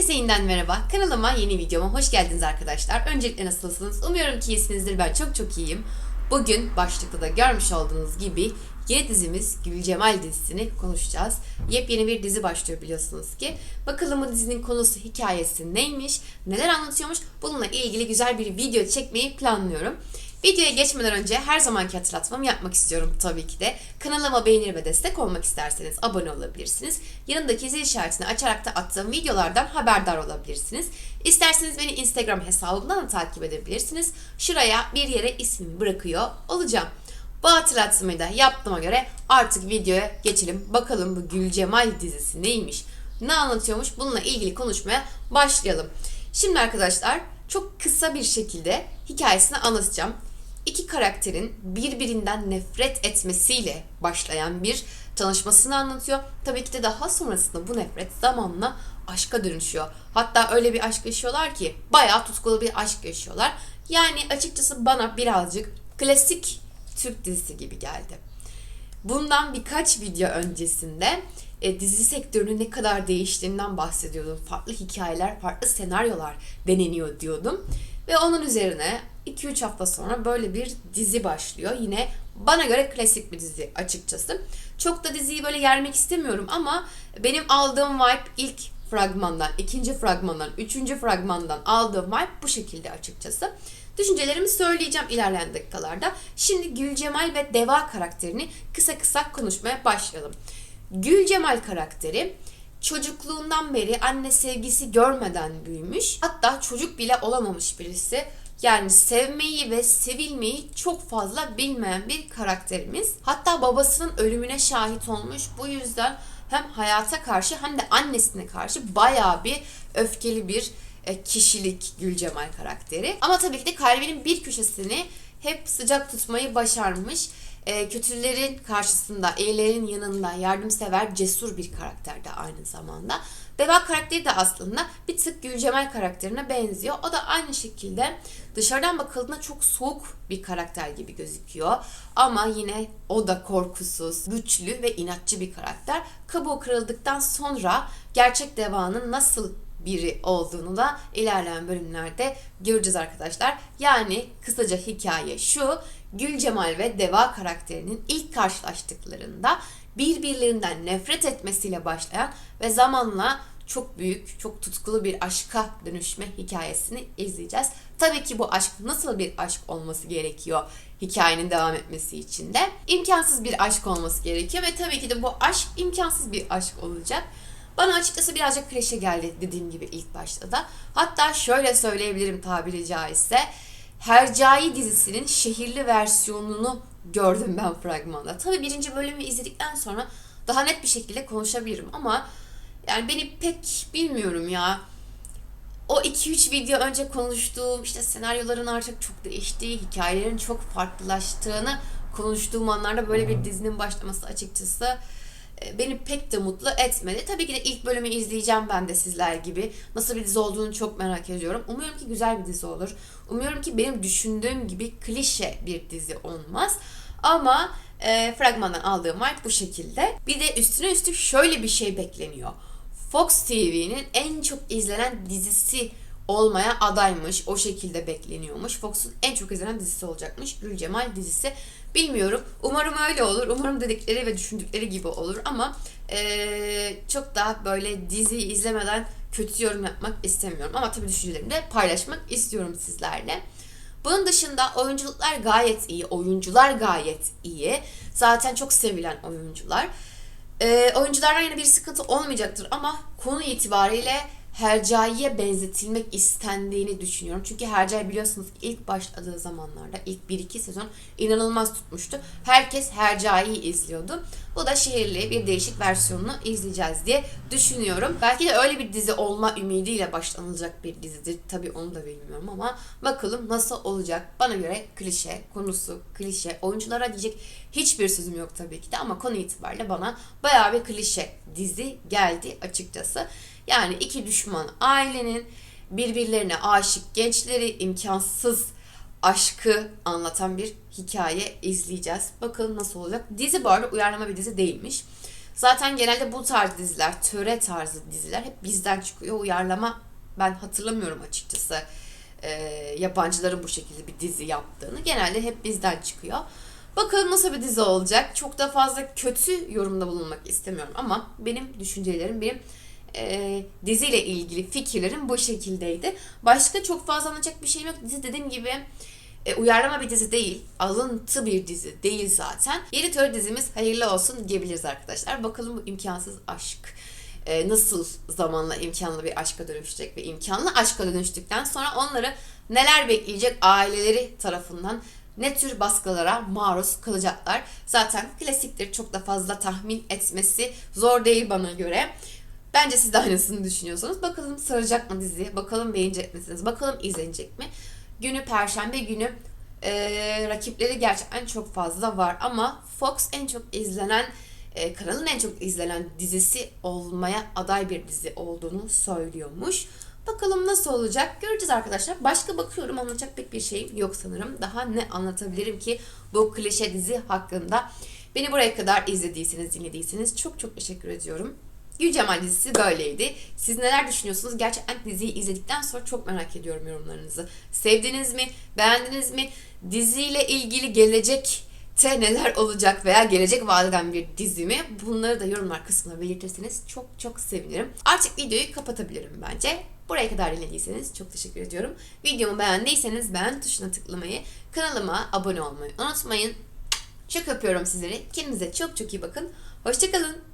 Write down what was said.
Herkese yeniden merhaba. Kanalıma yeni videoma hoş geldiniz arkadaşlar. Öncelikle nasılsınız? Umuyorum ki iyisinizdir. Ben çok çok iyiyim. Bugün başlıkta da görmüş olduğunuz gibi yeni dizimiz Gül Cemal dizisini konuşacağız. Yepyeni bir dizi başlıyor biliyorsunuz ki. Bakalım bu dizinin konusu, hikayesi neymiş, neler anlatıyormuş bununla ilgili güzel bir video çekmeyi planlıyorum. Videoya geçmeden önce her zamanki hatırlatmamı yapmak istiyorum tabii ki de. Kanalıma beğenir ve destek olmak isterseniz abone olabilirsiniz. Yanındaki zil işaretini açarak da attığım videolardan haberdar olabilirsiniz. İsterseniz beni Instagram hesabımdan da takip edebilirsiniz. Şuraya bir yere ismimi bırakıyor olacağım. Bu hatırlatmayı da yaptığıma göre artık videoya geçelim. Bakalım bu Gülcemal dizisi neymiş, ne anlatıyormuş bununla ilgili konuşmaya başlayalım. Şimdi arkadaşlar çok kısa bir şekilde hikayesini anlatacağım. İki karakterin birbirinden nefret etmesiyle başlayan bir tanışmasını anlatıyor. Tabii ki de daha sonrasında bu nefret zamanla aşka dönüşüyor. Hatta öyle bir aşk yaşıyorlar ki bayağı tutkulu bir aşk yaşıyorlar. Yani açıkçası bana birazcık klasik Türk dizisi gibi geldi. Bundan birkaç video öncesinde e, dizi sektörünün ne kadar değiştiğinden bahsediyordum. Farklı hikayeler, farklı senaryolar deneniyor diyordum. Ve onun üzerine 2-3 hafta sonra böyle bir dizi başlıyor. Yine bana göre klasik bir dizi açıkçası. Çok da diziyi böyle yermek istemiyorum ama benim aldığım vibe ilk fragmandan, ikinci fragmandan, üçüncü fragmandan aldığım vibe bu şekilde açıkçası. Düşüncelerimi söyleyeceğim ilerleyen dakikalarda. Şimdi Gülcemal ve Deva karakterini kısa kısa konuşmaya başlayalım. Gülcemal karakteri çocukluğundan beri anne sevgisi görmeden büyümüş. Hatta çocuk bile olamamış birisi. Yani sevmeyi ve sevilmeyi çok fazla bilmeyen bir karakterimiz. Hatta babasının ölümüne şahit olmuş. Bu yüzden hem hayata karşı hem de annesine karşı bayağı bir öfkeli bir e, kişilik Gülcemal karakteri. Ama tabii ki de kalbinin bir köşesini hep sıcak tutmayı başarmış. E, kötülerin karşısında, iyilerin yanında yardımsever, cesur bir karakter de aynı zamanda. Deva karakteri de aslında bir tık Gülcemal karakterine benziyor. O da aynı şekilde dışarıdan bakıldığında çok soğuk bir karakter gibi gözüküyor. Ama yine o da korkusuz, güçlü ve inatçı bir karakter. Kabuğu kırıldıktan sonra gerçek devanın nasıl biri olduğunu da ilerleyen bölümlerde göreceğiz arkadaşlar. Yani kısaca hikaye şu. Gülcemal ve Deva karakterinin ilk karşılaştıklarında birbirlerinden nefret etmesiyle başlayan ve zamanla çok büyük, çok tutkulu bir aşka dönüşme hikayesini izleyeceğiz. Tabii ki bu aşk nasıl bir aşk olması gerekiyor hikayenin devam etmesi için de? imkansız bir aşk olması gerekiyor ve tabii ki de bu aşk imkansız bir aşk olacak. Bana açıkçası birazcık klişe geldi dediğim gibi ilk başta da. Hatta şöyle söyleyebilirim tabiri caizse. Hercai dizisinin şehirli versiyonunu gördüm ben fragmanda. Tabii birinci bölümü izledikten sonra daha net bir şekilde konuşabilirim ama yani beni pek bilmiyorum ya. O 2-3 video önce konuştuğum işte senaryoların artık çok değiştiği, hikayelerin çok farklılaştığını konuştuğum anlarda böyle bir dizinin başlaması açıkçası e, beni pek de mutlu etmedi. Tabii ki de ilk bölümü izleyeceğim ben de sizler gibi. Nasıl bir dizi olduğunu çok merak ediyorum. Umuyorum ki güzel bir dizi olur. Umuyorum ki benim düşündüğüm gibi klişe bir dizi olmaz. Ama e, fragmandan aldığım vibe bu şekilde. Bir de üstüne üstlük şöyle bir şey bekleniyor. Fox TV'nin en çok izlenen dizisi olmaya adaymış. O şekilde bekleniyormuş. Fox'un en çok izlenen dizisi olacakmış. Gülcemal dizisi. Bilmiyorum. Umarım öyle olur. Umarım dedikleri ve düşündükleri gibi olur ama ee, çok daha böyle dizi izlemeden kötü yorum yapmak istemiyorum. Ama tabii düşüncelerimi de paylaşmak istiyorum sizlerle. Bunun dışında oyunculuklar gayet iyi. Oyuncular gayet iyi. Zaten çok sevilen oyuncular. Ee, oyunculardan yine bir sıkıntı olmayacaktır ama konu itibariyle Hercai'ye benzetilmek istendiğini düşünüyorum. Çünkü Hercai biliyorsunuz ilk başladığı zamanlarda ilk 1-2 sezon inanılmaz tutmuştu. Herkes Hercai'yi izliyordu. Bu da şehirli bir değişik versiyonunu izleyeceğiz diye düşünüyorum. Belki de öyle bir dizi olma ümidiyle başlanılacak bir dizidir. Tabii onu da bilmiyorum ama bakalım nasıl olacak. Bana göre klişe, konusu klişe. Oyunculara diyecek hiçbir sözüm yok tabii ki de ama konu itibariyle bana bayağı bir klişe dizi geldi açıkçası. Yani iki düşman ailenin birbirlerine aşık gençleri imkansız aşkı anlatan bir hikaye izleyeceğiz. Bakalım nasıl olacak. Dizi bu arada uyarlama bir dizi değilmiş. Zaten genelde bu tarz diziler, töre tarzı diziler hep bizden çıkıyor. Uyarlama ben hatırlamıyorum açıkçası e, yabancıların bu şekilde bir dizi yaptığını. Genelde hep bizden çıkıyor. Bakalım nasıl bir dizi olacak. Çok da fazla kötü yorumda bulunmak istemiyorum ama benim düşüncelerim, benim e, diziyle ilgili fikirlerim bu şekildeydi. Başka çok fazla anlatacak bir şeyim yok. Dizi dediğim gibi e, uyarlama bir dizi değil, alıntı bir dizi değil zaten. Yeni tür dizimiz hayırlı olsun diyebiliriz arkadaşlar. Bakalım bu imkansız aşk e, nasıl zamanla imkanlı bir aşka dönüşecek ve imkanlı aşka dönüştükten sonra onları neler bekleyecek aileleri tarafından ne tür baskılara maruz kalacaklar. Zaten klasiktir çok da fazla tahmin etmesi zor değil bana göre. Bence siz de aynısını düşünüyorsunuz. Bakalım saracak mı dizi? Bakalım beğenecek misiniz? Bakalım izlenecek mi? Günü Perşembe günü e, rakipleri gerçekten çok fazla var ama Fox en çok izlenen e, kanalın en çok izlenen dizisi olmaya aday bir dizi olduğunu söylüyormuş. Bakalım nasıl olacak göreceğiz arkadaşlar. Başka bakıyorum anlatacak pek bir şeyim yok sanırım. Daha ne anlatabilirim ki bu klişe dizi hakkında. Beni buraya kadar izlediyseniz, dinlediyseniz çok çok teşekkür ediyorum. Gül Cemal dizisi böyleydi. Siz neler düşünüyorsunuz? Gerçekten diziyi izledikten sonra çok merak ediyorum yorumlarınızı. Sevdiniz mi? Beğendiniz mi? Diziyle ilgili gelecekte neler olacak veya gelecek vadeden bir dizi mi? Bunları da yorumlar kısmına belirtirseniz çok çok sevinirim. Artık videoyu kapatabilirim bence. Buraya kadar dinlediyseniz çok teşekkür ediyorum. Videomu beğendiyseniz beğen tuşuna tıklamayı, kanalıma abone olmayı unutmayın. Çok öpüyorum sizleri. Kendinize çok çok iyi bakın. Hoşçakalın.